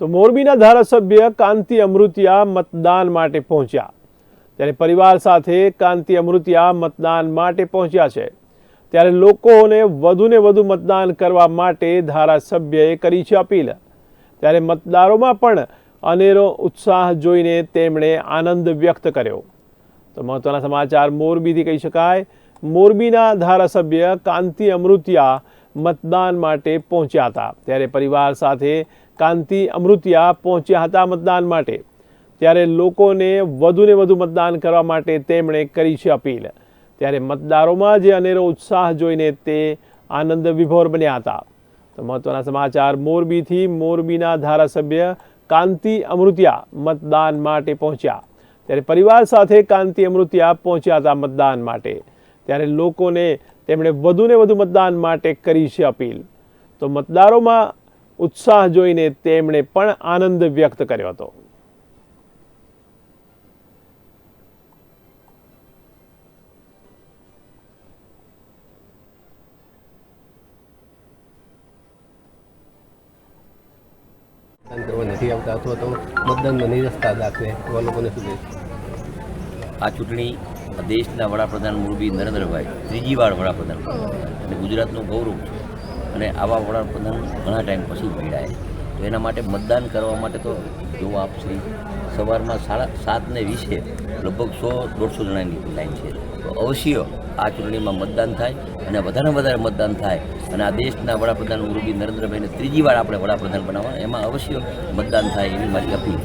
તો મોરબીના ધારાસભ્ય કાંતિ અમૃતિયા મતદાન માટે પહોંચ્યા. ત્યારે પરિવાર સાથે કાંતિ અમૃતિયા મતદાન માટે પહોંચ્યા છે. ત્યારે લોકોને વધુને વધુ મતદાન કરવા માટે ધારાસભ્યએ કરી છે અપીલ. ત્યારે મતદારોમાં પણ અનેરો ઉત્સાહ જોઈને તેમણે આનંદ વ્યક્ત કર્યો. તો મહત્વના સમાચાર મોરબીથી કહી શકાય. મોરબીના ધારાસભ્ય કાંતિ અમૃતિયા મતદાન માટે પહોંચ્યા હતા. ત્યારે પરિવાર સાથે કાંતિ અમૃતિયા પહોંચ્યા હતા મતદાન માટે. ત્યારે લોકોને વધુને વધુ મતદાન કરવા માટે તેમણે કરી છે અપીલ. ત્યારે મતદારોમાં જે અનેરો ઉત્સાહ જોઈને તે આનંદ વિભોર બન્યા હતા. તો મહત્વના સમાચાર, મોરબીથી મોરબીના ધારાસભ્ય કાંતિ અમૃતિયા મતદાન માટે પહોંચ્યા. ત્યારે પરિવાર સાથે કાંતિ અમૃતિયા પહોંચ્યા હતા મતદાન માટે. ત્યારે લોકોને તેમણે વધુને વધુ મતદાન માટે કરી છે અપીલ. તો મતદારોમાં ઉત્સાહ જોઈને તેમણે પણ આનંદ વ્યક્ત કર્યો હતો. મતદાન કરવા નથી આવતા અથવા તો મતદાનમાં નિરસ્તા દાખવે એવા લોકોને શું આ ચૂંટણી દેશના વડાપ્રધાન મોરબી નરેન્દ્રભાઈ ત્રીજી વાર વડાપ્રધાન અને ગુજરાતનું ગૌરવ છે. અને આવા વડાપ્રધાન ઘણા ટાઈમ પછી મળ્યા તો એના માટે મતદાન કરવા માટે તો જો આપ શ્રી સવારમાં સાડા સાતને વીસે લગભગ સો દોઢસો જણાની લાઈન છે. તો અવશ્ય આ ચૂંટણીમાં મતદાન થાય અને વધારે વધારે મતદાન થાય. અને આ દેશના વડાપ્રધાન મોરબી નરેન્દ્રભાઈને ત્રીજી વાર આપણે વડાપ્રધાન બનાવવા એમાં અવશ્ય મતદાન થાય એવી મારી અપીલ